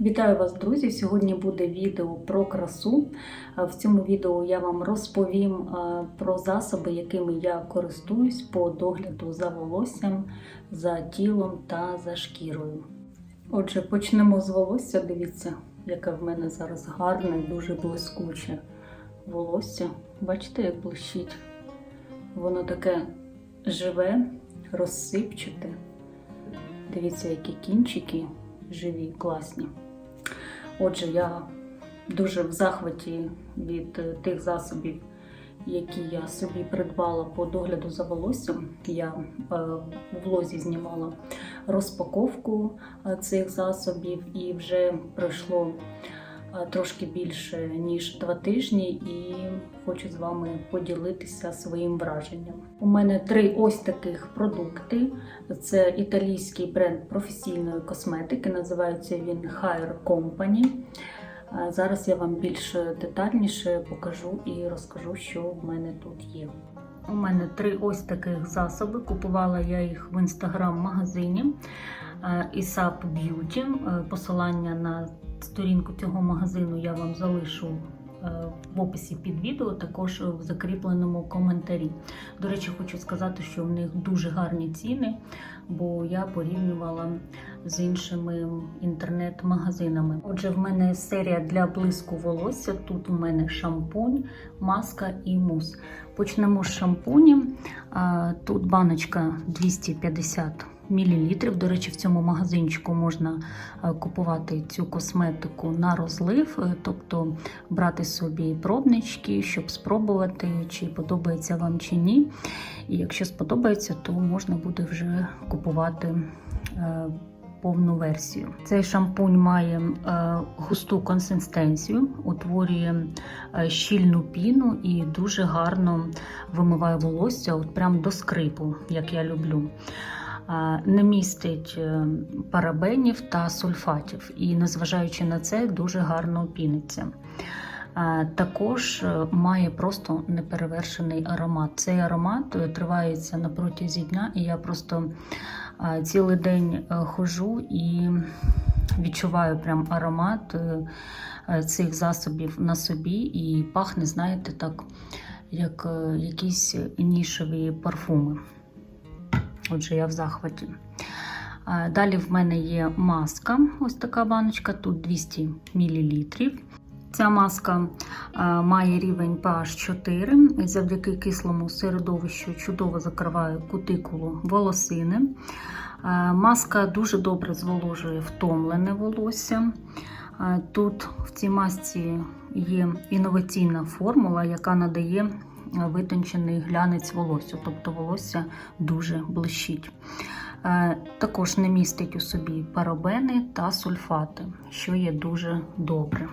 Вітаю вас, друзі! Сьогодні буде відео про красу. В цьому відео я вам розповім е, про засоби, якими я користуюсь по догляду за волоссям, за тілом та за шкірою. Отже, почнемо з волосся. Дивіться, яке в мене зараз гарне, дуже блискуче волосся. Бачите, як блищить? Воно таке живе, розсипчате. Дивіться, які кінчики живі, класні. Отже, я дуже в захваті від е, тих засобів, які я собі придбала по догляду за волоссям. Я е, в влозі знімала розпаковку е, цих засобів, і вже пройшло трошки більше ніж два тижні, і хочу з вами поділитися своїм враженням. У мене три ось таких продукти. Це італійський бренд професійної косметики. Називається він Hair Company. Е, Зараз я вам більш детальніше покажу і розкажу, що в мене тут є. У мене три ось таких засоби. Купувала я їх в інстаграм-магазині е, ISAP Beauty. Е, Посилання на сторінку цього магазину я вам залишу е, в описі під відео, також в закріпленому коментарі. До речі, хочу сказати, що в них дуже гарні ціни, бо я порівнювала з іншими інтернет-магазинами. Отже, в мене серія для блиску волосся. Тут у мене шампунь, маска і мус. Почнемо з шампуні. Тут баночка 250 мл. До речі, в цьому магазинчику можна е, купувати цю косметику на розлив, е, тобто брати собі пробнички, щоб спробувати, чи подобається вам чи ні. І якщо сподобається, то можна буде вже купувати. е, Повну версію. Цей шампунь має густу консистенцію, утворює щільну піну і дуже гарно вимиває волосся, от прям до скрипу, як я люблю. Не містить е, парабенів та сульфатів, і, незважаючи на це, дуже гарно піниться. Також е, має просто неперевершений аромат. Цей аромат е, тривається на протязі дня, і я просто цілий день ходжу і відчуваю прям аромат цих засобів на собі, і пахне, знаєте, так, як якісь нішеві парфуми. Отже, я в захваті. Далі в мене є маска, ось така баночка, тут 200 мл. Ця маска має рівень pH 4 і завдяки кислому середовищу чудово закриває кутикулу волосини. Маска дуже добре зволожує втомлене волосся. Тут в цій масці є інноваційна формула, яка надає витончений глянець волосся, тобто волосся дуже блищить. Е, Також не містить у собі парабени та сульфати, що є дуже добре.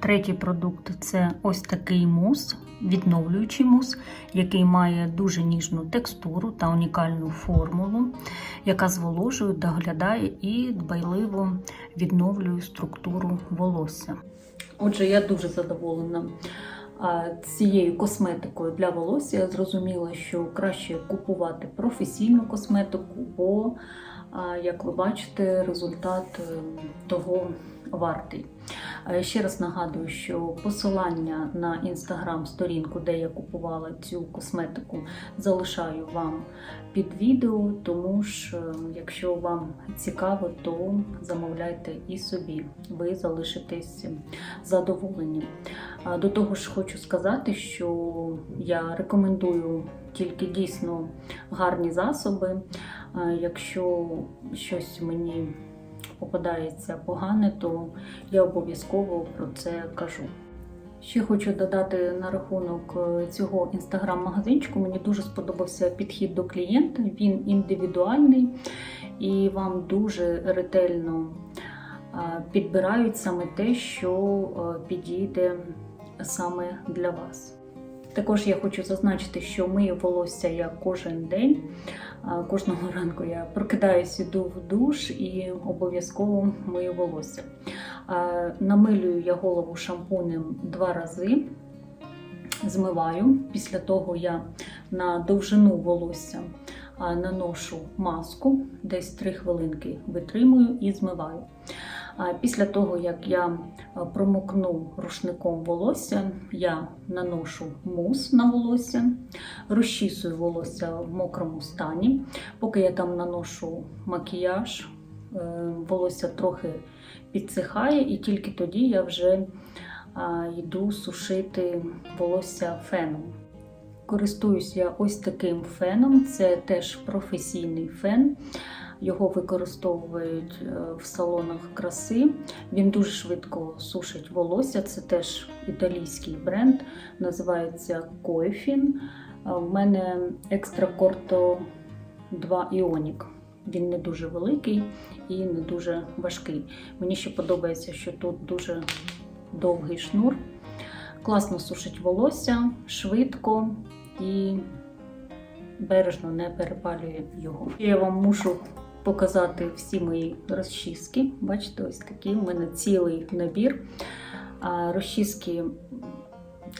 Третій продукт це ось такий мус, відновлюючий мус, який має дуже ніжну текстуру та унікальну формулу, яка зволожує, доглядає і дбайливо відновлює структуру волосся. Отже, я дуже задоволена цією косметикою для волосся. Я зрозуміла, що краще купувати професійну косметику, бо, як ви бачите, результат е, того вартий. Ще раз нагадую, що посилання на інстаграм-сторінку, де я купувала цю косметику, залишаю вам під відео, тому ж, е, якщо вам цікаво, то замовляйте і собі. Ви залишитесь задоволені. До того ж, хочу сказати, що я рекомендую тільки дійсно гарні засоби. Якщо щось мені попадається погане, то я обов'язково про це кажу. Ще хочу додати на рахунок е, цього інстаграм-магазинчику. Мені дуже сподобався підхід до клієнта. Він індивідуальний і вам дуже ретельно підбирають саме те, що е, підійде саме для вас. Також я хочу зазначити, що мию волосся я кожен день. Кожного ранку я прокидаюся, йду в душ і обов'язково мию волосся. Намилюю я голову шампунем два рази, змиваю. Після того я на довжину волосся наношу маску, десь 3 хвилинки витримую і змиваю. Після того, як я е, промокну рушником волосся, я наношу мус на волосся, розчісую волосся в мокрому стані. Поки я там наношу макіяж, е, волосся трохи підсихає, і тільки тоді я вже йду сушити волосся феном. Користуюсь я ось таким феном, це теж професійний фен. Його використовують е, в салонах краси. Він дуже швидко сушить волосся. Це теж італійський бренд, називається Coefin. У мене екстра корто 2 Іонік. Він не дуже великий і не дуже важкий. Мені ще подобається, що тут дуже довгий шнур. Класно сушить волосся, швидко і бережно не перепалює його. Я вам мушу показати всі мої розчіски. Бачите, ось такі. У мене цілий набір. Розчіски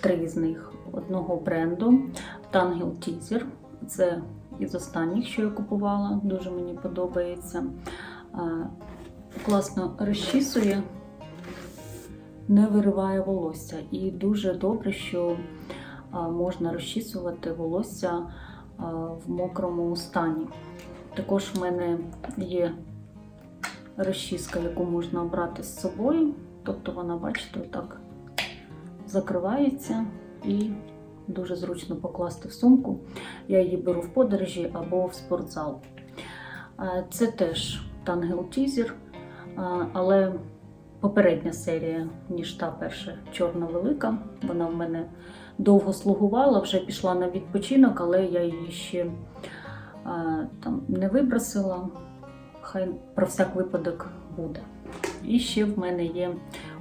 три з них одного бренду Tangel Teaser. Це із останніх, що я купувала, дуже мені подобається. Класно розчісує, не вириває волосся. І дуже добре, що можна розчісувати волосся в мокрому стані. Також в мене є розчіска, яку можна брати з собою. Тобто вона, бачите, отак закривається і дуже зручно покласти в сумку. Я її беру в подорожі або в спортзал. Це теж Teaser, е, але попередня серія, ніж та перша чорна велика. Вона в мене довго слугувала, вже пішла на відпочинок, але я її ще там не вибросила. Хай про всяк випадок буде. І ще в мене є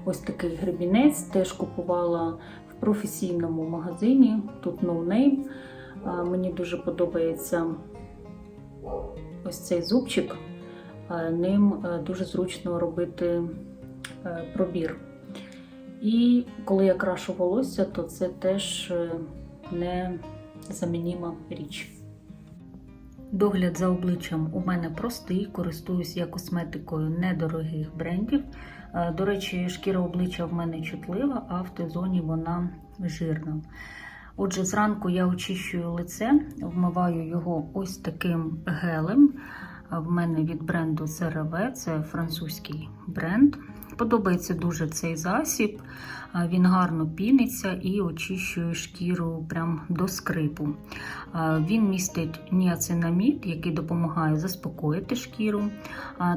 ось такий гребінець, теж купувала в професійному магазині. Тут No Name. Мені дуже подобається ось цей зубчик. Ним е, дуже зручно робити е, пробір. І коли я крашу волосся, то це теж е, незамініма річ. Догляд за обличчям у мене простий, користуюсь я косметикою недорогих брендів. Е, До речі, шкіра обличчя в мене чутлива, а в Т-зоні вона жирна. Отже, зранку я очищую лице, вмиваю його ось таким гелем. Е, В мене від бренду CeraVe, це французький бренд. Подобається дуже цей засіб, він гарно піниться і очищує шкіру прям до скрипу. Він містить ніацинамід, який допомагає заспокоїти шкіру.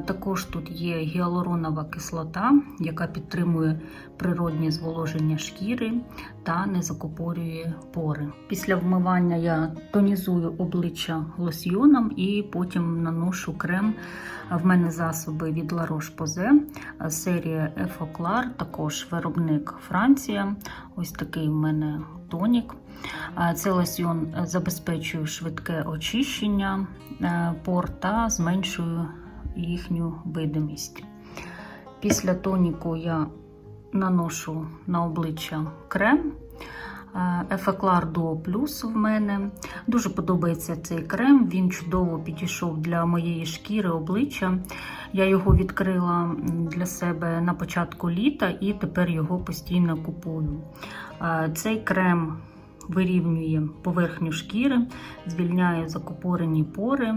Також тут є гіалуронова кислота, яка підтримує природні зволоження шкіри та не закупорює пори. Після вмивання я тонізую обличчя лосьйоном і потім наношу крем. В мене засоби від La Roche-Posay, серія Ефоклар, також виробник Франція. Ось такий в мене тонік. Цей лосьйон забезпечує швидке очищення е, пор та зменшує їхню видимість. Після тоніку я наношу на обличчя крем. Ефеклар Duo Plus в мене. Дуже подобається цей крем, він чудово підійшов для моєї шкіри обличчя. Я його відкрила для себе на початку літа і тепер його постійно купую. Е, Цей крем вирівнює поверхню шкіри, звільняє закупорені пори.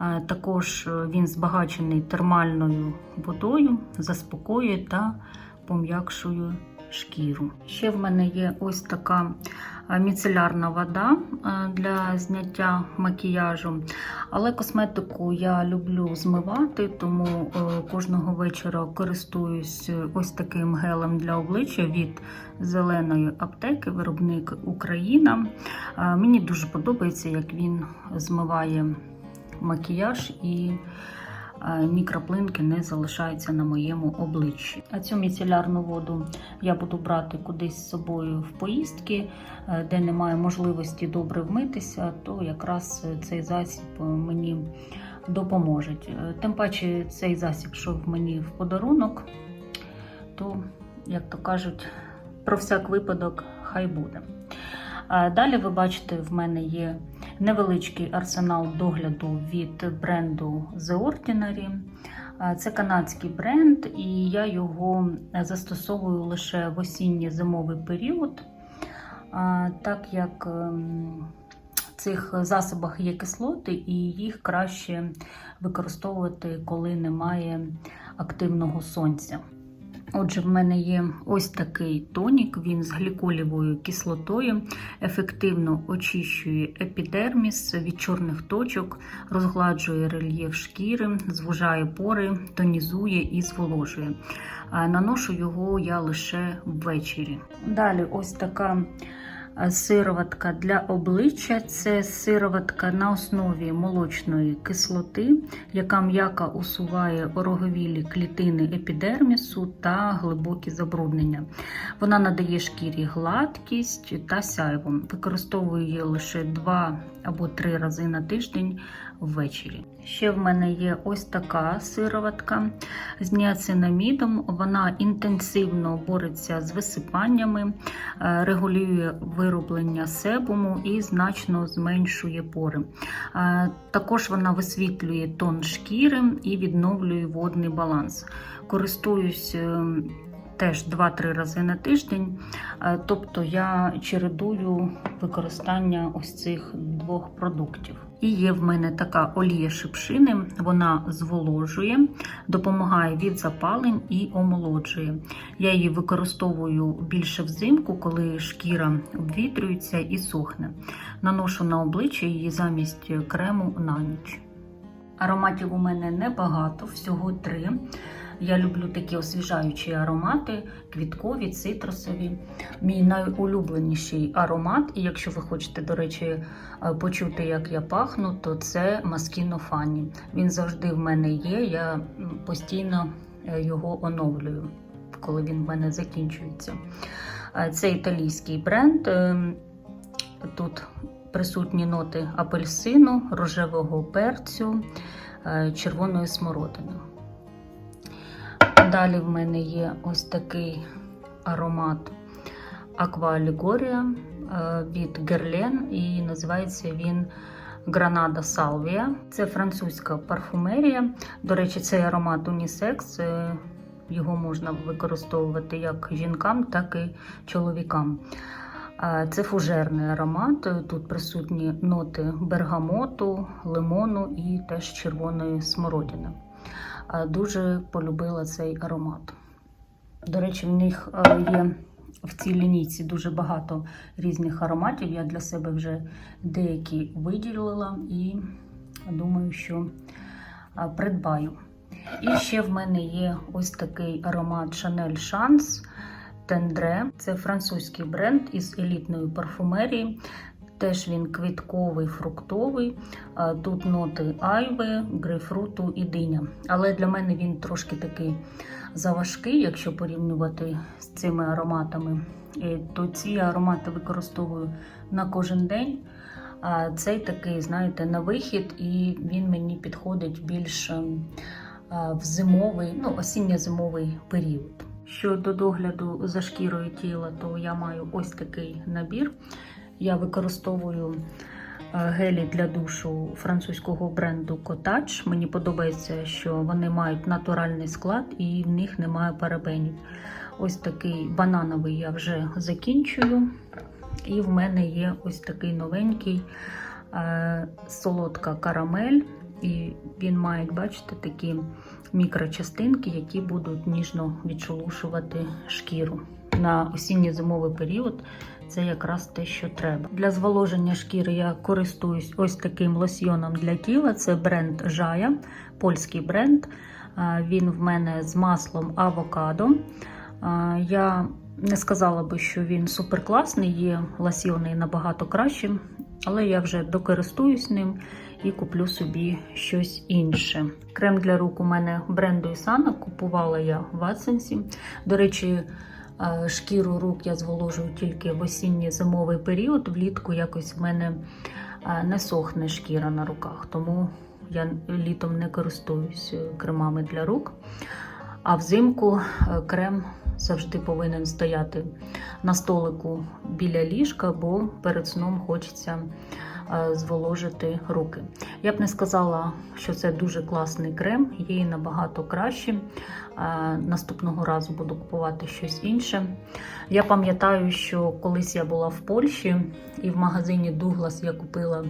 Е, Також він збагачений термальною водою, заспокоює та пом'якшує шкіру. Ще в мене є ось така е, міцелярна вода е, для зняття макіяжу. Але косметику я люблю змивати, тому е, кожного вечора користуюсь ось таким гелем для обличчя від зеленої аптеки, виробник Україна. Мені дуже подобається, як він змиває макіяж і ні краплинки не залишаються на моєму обличчі. А цю міцелярну воду я буду брати кудись з собою в поїздки, е, де немає можливості добре вмитися, то якраз цей засіб мені допоможе. Тим паче цей засіб йшов мені в подарунок, то, як то кажуть, про всяк випадок хай буде. Далі ви бачите, в мене є невеличкий арсенал догляду від бренду The Ordinary. Е, Це канадський бренд, і я його застосовую лише в осінньо-зимовий період, так як ем, в цих засобах є кислоти, і їх краще використовувати, коли немає активного сонця. Отже, в мене є ось такий тонік, він з гліколівою кислотою, ефективно очищує епідерміс від чорних точок, розгладжує рельєф шкіри, звужає пори, тонізує і зволожує. Наношу його я лише ввечері. Далі ось така сироватка для обличчя. Це сироватка на основі молочної кислоти, яка м'яко усуває ороговілі клітини епідермісу та глибокі забруднення. Вона надає шкірі гладкість та сяйво. Використовую її лише 2 або 3 рази на тиждень ввечері. Ще в мене є ось така сироватка з ніацинамідом. Вона інтенсивно бореться з висипаннями, е, регулює вироблення себуму і значно зменшує пори. Е, Також вона висвітлює тон шкіри і відновлює водний баланс. Користуюсь е, теж 2-3 рази на тиждень, тобто я чередую використання ось цих двох продуктів. І є в мене така олія шипшини, вона зволожує, допомагає від запалень і омолоджує. Я її використовую більше взимку, коли шкіра обвітрюється і сухне. Наношу на обличчя її замість крему на ніч. Ароматів у мене небагато, всього три. Я люблю такі освіжаючі аромати, квіткові, цитрусові. Мій найулюбленіший аромат, і якщо ви хочете, до речі, е, почути, як я пахну, то це Маскіно Фанні. Він завжди в мене є. Я постійно е, його оновлюю, коли він в мене закінчується. Е, Це італійський бренд. Ем, Тут присутні ноти апельсину, рожевого перцю, червоної смородини. Далі в мене є ось такий аромат Allegoria е, від Guerlain і називається він Granada Salvia. Це французька парфумерія. До речі, цей аромат унісекс. е, Його можна використовувати як жінкам, так і чоловікам. Е, Це фужерний аромат. Тут присутні ноти бергамоту, лимону і теж червоної смородини. Е, Дуже полюбила цей аромат. До речі, в них е, є в цій лінійці дуже багато різних ароматів. Я для себе вже деякі виділила і думаю, що е, придбаю. І ще в мене є ось такий аромат Chanel Chance Tendre. Це французький бренд із елітної парфумерії. Теж він квітковий, фруктовий. Тут ноти айви, грейпфруту і диня. Але для мене він трошки такий заважкий, якщо порівнювати з цими ароматами. То ці аромати використовую на кожен день. А цей такий, знаєте, на вихід, і він мені підходить більш ем, в зимовий, ну, осінньо-зимовий період. Щодо догляду за шкірою тіла, то я маю ось такий набір. Я використовую е, гелі для душу французького бренду Cottage. Мені подобається, що вони мають натуральний склад і в них немає парабенів. Ось такий банановий я вже закінчую. І в мене є ось такий новенький е, солодка карамель. І він має, бачите, такі мікрочастинки, які будуть ніжно відшелушувати шкіру. На осінньо-зимовий період це якраз те, що треба. Для зволоження шкіри я користуюсь ось таким лосьйоном для тіла. Це бренд Жая, польський бренд. Він в мене з маслом авокадо. Я не сказала би, що він суперкласний, є лосьйони набагато кращі, але я вже докористуюсь ним і куплю собі щось інше. Крем для рук у мене бренду Ісана. Купувала я в Аценсі. До речі, шкіру рук я зволожую тільки в осінньо-зимовий період. Влітку якось в мене е, не сохне шкіра на руках, тому я літом не користуюсь е, кремами для рук. А взимку е, крем завжди повинен стояти на столику біля ліжка, бо перед сном хочеться е, зволожити руки. Я б не сказала, що це дуже класний крем, є набагато краще. Е, Наступного разу буду купувати щось інше. Я пам'ятаю, що колись я була в Польщі і в магазині Douglas я купила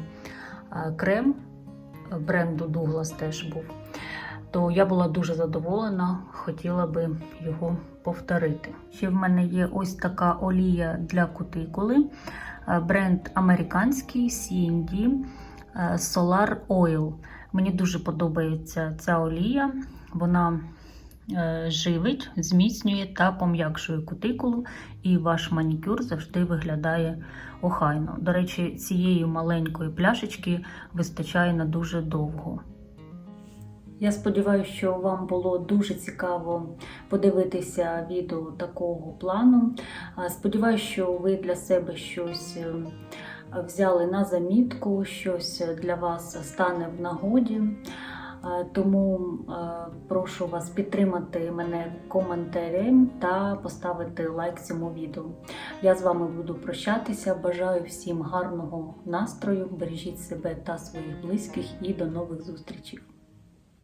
е, крем бренду Douglas теж був. То я була дуже задоволена, хотіла би його повторити. Ще в мене є ось така олія для кутикули. Е, Бренд американський CND е, Solar Oil. Мені дуже подобається ця олія. Вона е, живить, зміцнює та пом'якшує кутикулу, і ваш манікюр завжди виглядає охайно. До речі, цієї маленької пляшечки вистачає на дуже довго. Я сподіваюся, що вам було дуже цікаво подивитися відео такого плану. Сподіваюся, що ви для себе щось е, взяли на замітку, щось для вас стане в нагоді. Тому прошу вас підтримати мене коментарем та поставити лайк цьому відео. Я з вами буду прощатися. Бажаю всім гарного настрою. Бережіть себе та своїх близьких і до нових зустрічей.